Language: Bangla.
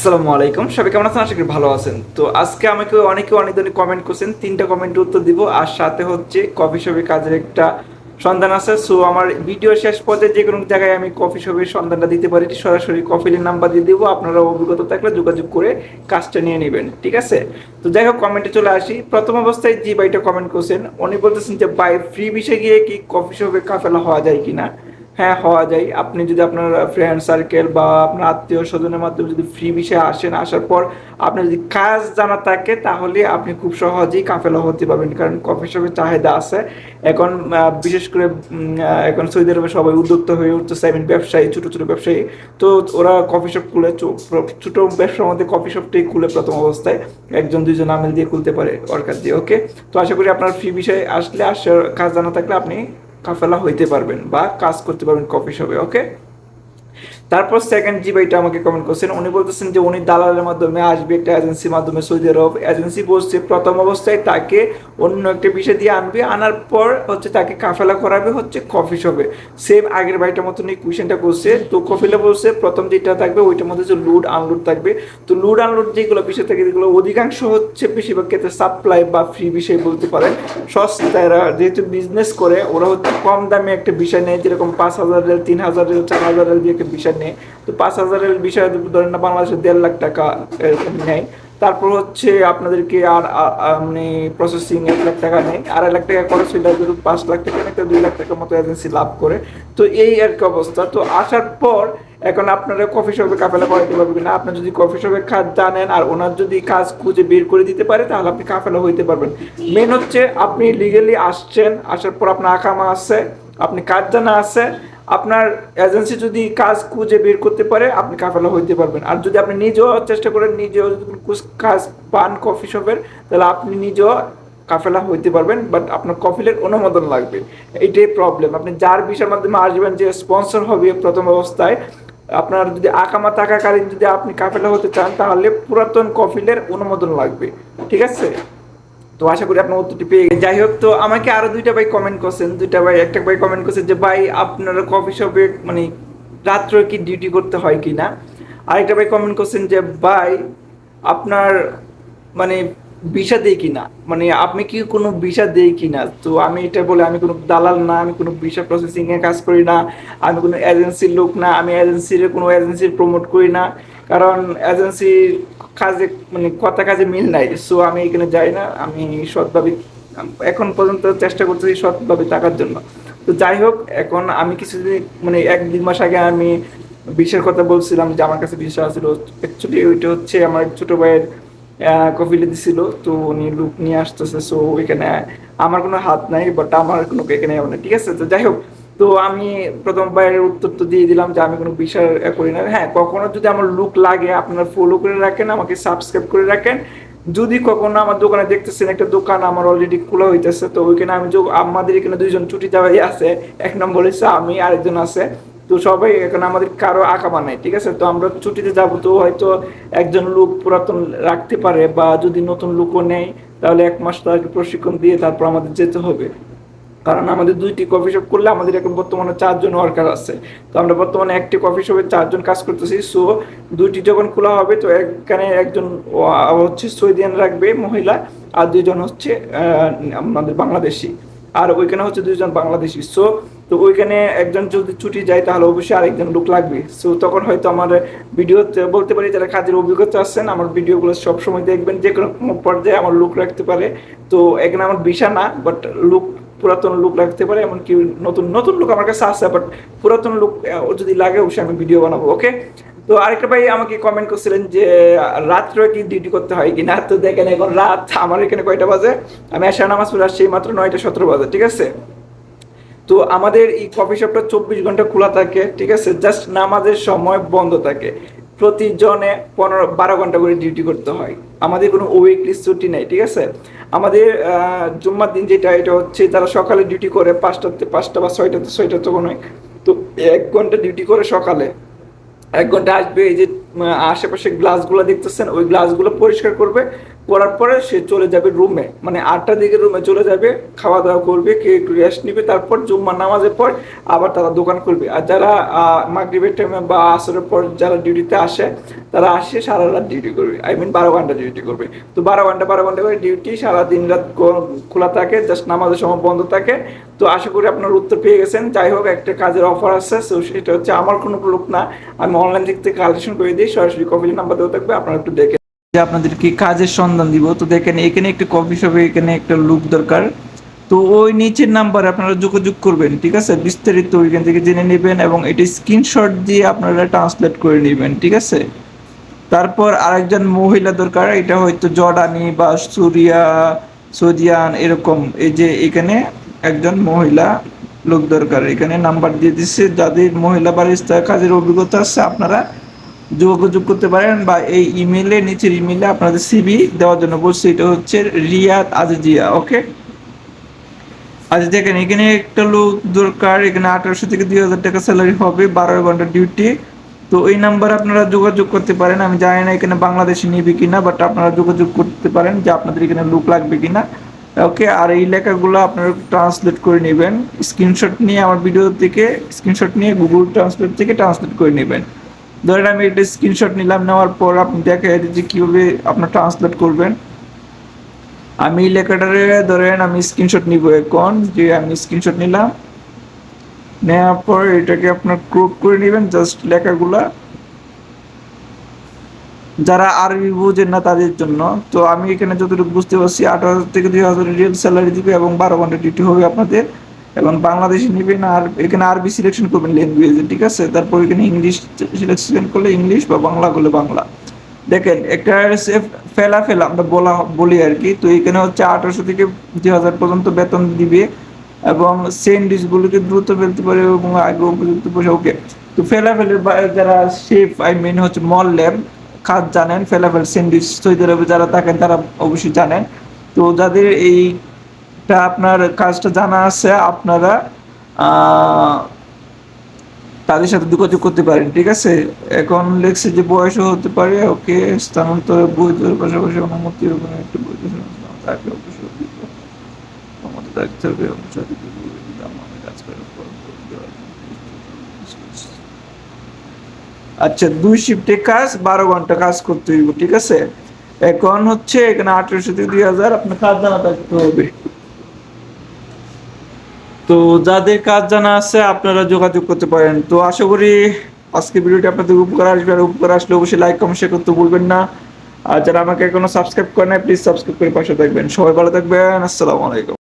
আসসালামু আলাইকুম। সবাই কেমন আছেন? আশা করি ভালো আছেন। তো আজকে আমাকে অনেকে অনেক ধরনের কমেন্ট করছেন। তিনটা কমেন্টের উত্তর দিব। আর সাথে হচ্ছে কফি শপে কাজের একটা সন্ধান আছে। সো আমার ভিডিও শেষ পর্যায়ে যে কোনো জায়গায় আমি কফি শপের সন্ধানটা দিতে পারি, সরাসরি কফিলের নাম্বার দিয়ে দিব। আপনারা অভিজ্ঞতা থাকলে যোগাযোগ করে কাজটা নিয়ে নেবেন। ঠিক আছে? তো যাই হোক কমেন্টে চলে আসি। প্রথম অবস্থায় যে বাইটা কমেন্ট করছেন। উনি বলতেছেন যে বাই ফ্রি বিষয়ে গিয়ে কি কফি শপে কাফেলা হওয়া যায় কিনা? হ্যাঁ হওয়া যায়। আপনি যদি আপনার ফ্রেন্ড সার্কেল বা আপনার আত্মীয় স্বজনের মাধ্যমে যদি ফ্রি বিষয়ে আসেন, আসার পর আপনার যদি কাজ জানা থাকে, তাহলে আপনি খুব সহজেই কাফেলা হতে পারবেন। কারণ কফি শপের চাহিদা আছে। এখন বিশেষ করে এখন সৌদি আরবে সবাই উদ্যোক্তা হয়ে উঠতেছে আই মিন ব্যবসায়ী, ছোট ছোট ব্যবসায়ী। তো ওরা কফি শপ খুলে ছোট ব্যবসার মধ্যে কফি শপটাই খুলে প্রথম অবস্থায় একজন, দুইজন আমেল দিয়ে খুলতে পারে ওয়ার্কার দিয়ে ওকে তো আশা করি আপনার ফ্রি বিষয়ে আসলে, আসার কাজ জানা থাকলে আপনি কাফেলা হইতে পারবেন বা কাজ করতে পারবেন কফি শপে ওকে তারপর সেকেন্ড জি ভাইটা আমাকে কমেন্ট করছেন, উনি বলতেছেন যে উনি দালালের মাধ্যমে আসবে একটা এজেন্সির মাধ্যমে সৌদি আরব। এজেন্সি বসছে প্রথম অবস্থায় তাকে অন্য একটা বিষয় দিয়ে আনবে। আনার পর হচ্ছে তাকে কাফেলা করাবে, হচ্ছে কফি শপে সেম আগের ভাইটার মতন এই কুয়েশনটা করছে। তো কফিলা বলছে, প্রথম যেটা থাকবে, ওইটার মধ্যে যে লুড আনলোড থাকবে। তো লুড আনলোড যেগুলো বিষয় থাকে, যেগুলো অধিকাংশ হচ্ছে বেশিরভাগ ক্ষেত্রে সাপ্লাই বা ফ্রি বিষয় বলতে পারেন। সস্তারা যেহেতু বিজনেস করে, ওরা হচ্ছে কম দামে একটা বিষয় নেয়। যেরকম পাঁচ হাজার রেল তিন হাজার রেল চার হাজার রেল দিয়ে একটা বিষয় নেয় তো পাঁচ হাজারের বিষয় ধরেন না, বাংলাদেশে দেড় লাখ টাকা এরকম নেয়। তারপর হচ্ছে আপনাদেরকে আর মানে প্রসেসিং এক লাখ টাকা নেয়। আড়াই লাখ টাকা খরচ হইলে ধরুন পাঁচ লাখ টাকা নেয় দুই লাখ টাকার মতো এজেন্সি লাভ করে। তো এই আর কি অবস্থা। তো আসার পর এখন আপনারা কফি শপে কাফেলা করাতে পারবেন না। আপনি যদি কফি শপে কাজ জানেন আর ওনার যদি কাজ খুঁজে বের করে দিতে পারে, তাহলে আপনি কাফেলা হইতে পারবেন। মেন হচ্ছে আপনি লিগেলি আসছেন, আসার পর আপনার আকামা আছে, আপনি কাজ জানা আছে আপনার এজেন্সি যদি কাজ খুঁজে বের করতে পারে, আপনি কাফেলা হইতে পারবেন। আর যদি আপনি নিজেও চেষ্টা করেন, নিজেও যদি কাজ পান কফি শপের তাহলে আপনি নিজেও কাফেলা হইতে পারবেন বাট আপনার কফিলের অনুমোদন লাগবে। এইটাই প্রবলেম আপনি যার বিষয়ের মাধ্যমে আসবেন যে স্পন্সর হবে প্রথম অবস্থায়, আপনার যদি আকামা থাকাকালীন যদি আপনি কাফেলা হতে চান, তাহলে পুরাতন কফিলের অনুমোদন লাগবে। ঠিক আছে? তো আশা করি আপনার উত্তরটি পেয়ে। যাই হোক, তো আমাকে আরও দুইটা ভাই কমেন্ট করছেন। দুইটা ভাই, একটা ভাই কমেন্ট করছেন যে, ভাই, আপনারা কফি শপে মানে রাত্রে কি ডিউটি করতে হয় কি না? আরেকটা ভাই কমেন্ট করছেন যে, ভাই, আপনার মানে ভিসা দেয় কিনা মানে আপনি কি কোনো ভিসা দেয় কিনা তো আমি এটা বলে, আমি কোনো দালাল না, আমি কোনো ভিসা প্রসেসিং এ কাজ করি না, আমি কোনো এজেন্সির লোক না, আমি এজেন্সির কোনো এজেন্সির প্রমোট করি না। কারণ এজেন্সির কাজে মানে কথা কাজে মিল নাই। সো আমি এখানে যাই না, আমি সৎভাবে, এখন পর্যন্ত চেষ্টা করতেছি সৎভাবে থাকার জন্য। তো যাই হোক, এখন আমি কিছুদিন মানে এক দুই মাস আগে আমি বিষয়ের কথা বলছিলাম যে আমার কাছে বিষয় আছিল। অ্যাকচুয়ালি ওইটা হচ্ছে আমার ছোট ভাইয়ের কফিলে দিছিল। তো উনি লুক নিয়ে আসতেছে। সো এখানে আমার কোনো হাত নাই বাট আমার কোনো এখানে ঠিক আছে? তো যাই হোক তো আমি প্রথম বাইরের উত্তর তো দিয়ে দিলাম যে আমি কোনো বিষয় করি না। হ্যাঁ কখনো যদি আমার লুক লাগে, আপনারা ফলো করে রাখেন, আমাকে সাবস্ক্রাইব করে রাখেন। যদি কখনো আমার দোকানে দেখতেছেন একটা দোকান আমার অলরেডি খোলা হইতেছে, তো ওইখানে আমি আমাদের এখানে দুইজন ছুটি যাওয়াই আছে। এক নম্বর হচ্ছে আমি, আরেকজন আছে। তো সবাই এখন আমাদের কারও আঁকা নাই ঠিক আছে? তো আমরা ছুটিতে যাব, তো হয়তো একজন লোক পুরাতন রাখতে পারে বা যদি নতুন লোকও নেয়, তাহলে এক মাস তাকে প্রশিক্ষণ দিয়ে তারপর আমাদের যেতে হবে। কারণ আমাদের দুইটি কফি শপ করলে আমাদের এখন বর্তমানে চারজন ওয়ার্কার আছে। তো আমরা বর্তমানে একটি কফি শপে চারজন কাজ করতেছি। সো দুইটি যখন খোলা হবে, তো এখানে একজন হচ্ছে সৌদিয়ান রাখবে মহিলা, আর দুইজন হচ্ছে আমাদের বাংলাদেশি। আর ওইখানে হচ্ছে দুইজন বাংলাদেশি। সো তো ওইখানে একজন যদি ছুটি যায়, তাহলে অবশ্যই আরেকজন লোক লাগবে। সো তখন হয়তো আমার ভিডিওতে বলতে পারি, যারা কাজের অভিজ্ঞতা আছেন, আমার ভিডিওগুলো সবসময় দেখবেন। যে কোনো পর্যায়ে আমার লুক রাখতে পারে। তো এখানে আমার বিষা না বাট লুক পুরাতন লুক লাগতে পারে, এমনকি নতুন নতুন লুক আমার কাছে আছে বাট পুরাতন লুক যদি লাগে, অবশ্যই আমি ভিডিও বানাবো ওকে তো আরেকটা ভাই আমাকে কমেন্ট করছিলেন যে, রাত্রে কি ডিউটি করতে হয় কি না তো দেখেন এখন রাত, আমার এখানে কয়টা বাজে? আমি এসে নামাজ পড়ে আসছি মাত্র নয়টা সতেরো বাজে, ঠিক আছে? তো আমাদের এই কফি শপটা চব্বিশ ঘণ্টা খোলা থাকে, ঠিক আছে? জাস্ট নামাজের সময় বন্ধ থাকে। প্রতিজনে পনেরো, বারো ঘণ্টা করে ডিউটি করতে হয়। আমাদের কোনো উইকলি ছুটি নাই, ঠিক আছে? আমাদের জুম্মার দিন যেটা, এটা হচ্ছে তারা সকালে ডিউটি করে পাঁচটাতে পাঁচটা বা ছয়টাতে ছয়টা তখন হয়। তো এক ঘণ্টা ডিউটি করে সকালে। এক ঘণ্টা আসবে এই যে আশেপাশে গ্লাসগুলো দেখতেছেন, ওই গ্লাসগুলো পরিষ্কার করবে করার পরে সে চলে যাবে রুমে। মানে আটটা দিকে রুমে চলে যাবে খাওয়া দাওয়া করবে কে একটু রেস্ট নিবে, তারপর জুম্মার নামাজের পর আবার তারা দোকান করবে আর যারা মাগরিবের টাইমে বা আসরের পর যারা ডিউটিতে আসে, তারা আসে সারা রাত ডিউটি করবে। আই মিন বারো ঘণ্টা ডিউটি করবে। তো বারো ঘণ্টা বারো ঘণ্টা করে ডিউটি সারা দিন রাত খোলা থাকে জাস্ট নামাজের সময় বন্ধ থাকে। তো আশা করি আপনার উত্তর পেয়ে গেছেন। যাই হোক, একটা কাজের অফার আছে তো সেটা হচ্ছে আমার কোনো লোক না। আমি অনলাইন দিক থেকে কালেকশন করে দিই, সরাসরি কফি নাম্বার দেওয়া থাকবে, আপনারা একটু দেখে যে আপনাদের কি কাজের সন্ধান দিব। তো দেখেন, এখানে একটা কফি শপে এখানে একটা লুক দরকার। তো ওই নিচের নাম্বারে আপনারা যোগাযোগ করবেন, ঠিক আছে? বিস্তারিত ওইখান থেকে জেনে নেবেন এবং এটি স্ক্রিনশট দিয়ে আপনারা ট্রান্সলেট করে নেবেন, ঠিক আছে? তারপর আরেকজন মহিলা দরকার, এটা হয়তো জর্ডানি বা সুরিয়া সৌদিয়ান এরকম। এই যে এখানে একজন মহিলা লোক দরকার, এখানে নাম্বার দিয়ে দিচ্ছে যাদের মহিলা বারিস্তা কাজের অভিজ্ঞতা আছে, আপনারা যোগাযোগ করতে পারেন বা এই ইমেলে নিচের ইমেলে আপনাদের সিবি দেওয়ার জন্য বলছি, এটা হচ্ছে রিয়াদ আজিজিয়া ওকে আজ দেখেন এখানে একটা লোক দরকার, এখানে আঠারোশো থেকে দুই হাজার টাকা স্যালারি হবে বারো ঘণ্টা ডিউটি তো এই নাম্বার আপনারা যোগাযোগ করতে পারেন, আমি জানি না এখানে বাংলাদেশে নিবে কিনা বাট আপনারা যোগাযোগ করতে পারেন যে আপনাদের এখানে লোক লাগবে কিনা। ওকে আর এই লেখাগুলো আপনারা ট্রান্সলেট করে নেবেন। স্ক্রিনশট নিয়ে আমার ভিডিও থেকে স্ক্রিনশট নিয়ে গুগল ট্রান্সলেট থেকে ট্রান্সলেট করে নেবেন। ধরেন আমি একটা স্ক্রিনশট নিলাম, নেওয়ার পর আপনি দেখে যে কীভাবে আপনার ট্রান্সলেট করবেন। আমি লেখাটারে ধরেন আমি স্ক্রিনশট নিব এখন, যে আমি স্ক্রিনশট নিলাম। নেওয়ার পর এটাকে আপনার ক্রপ করে নেবেন জাস্ট লেখাগুলা। যারা আরবি বুঝেন না তাদের জন্য। তো আমি এখানে যতটুকু বুঝতে পারছি হাজার থেকে দুই হাজার রিয়েল স্যালারি দিবে এবং বারো ঘণ্টা ডিউটি হবে আপনাদের। এবং বাংলাদেশি নেবেন আর এখানে আরবি সিলেকশন করবেন ল্যাঙ্গুয়েজে ঠিক আছে? তারপর এখানে ইংলিশ সিলেকশন করলে ইংলিশ বা বাংলা করলে বাংলা। দেখেন, একটা ফেলা ফেলা আমরা বলা, বলি আর কি। তো এখানে হচ্ছে আঠারোশো থেকে দুই হাজার পর্যন্ত বেতন দিবে এবং স্যান্ডউইচগুলোকে দ্রুত ফেলতে পারে এবং আগে উপযুক্ত পয়সা ওকে তো ফেলা ফেলে যারা শেফ আই মিন হচ্ছে মল ল্যাব কাজ জানেন ফেলাফেল স্যান্ডউইচ সৌদি আরবে যারা থাকেন তারা অবশ্যই জানেন। তো যাদের এইটা আপনার কাজটা জানা আছে, আপনারা তাদের সাথে যোগাযোগ করতে পারেন, ঠিক আছে? এখন লেখছে যে বয়সও হতে পারে, ওকে, স্থানান্তর বৈধের পাশাপাশি অনুমতি একটু বৈধ পর আচ্ছা দুই শিফটে কাজ, বারো ঘণ্টা কাজ করতে হইব, ঠিক আছে? এখন হচ্ছে এখানে আঠারোশো থেকে দুই হাজার, আপনার কাজ জানা থাকতে হবে। তো যাদের কাজ জানা আছে, আপনারা যোগাযোগ করতে পারেন। তো আশা করি আজকে ভিডিওটি আপনাদের উপকার আসবে। আর উপকার আসলে অবশ্যই লাইক কমেন্ট শেয়ার করতে ভুলবেন না। আর যারা আমাকে এখনও সাবস্ক্রাইব করে নাই প্লিজ সাবস্ক্রাইব করে পাশে থাকবেন। সবাই ভালো থাকবেন। আসসালামু আলাইকুম।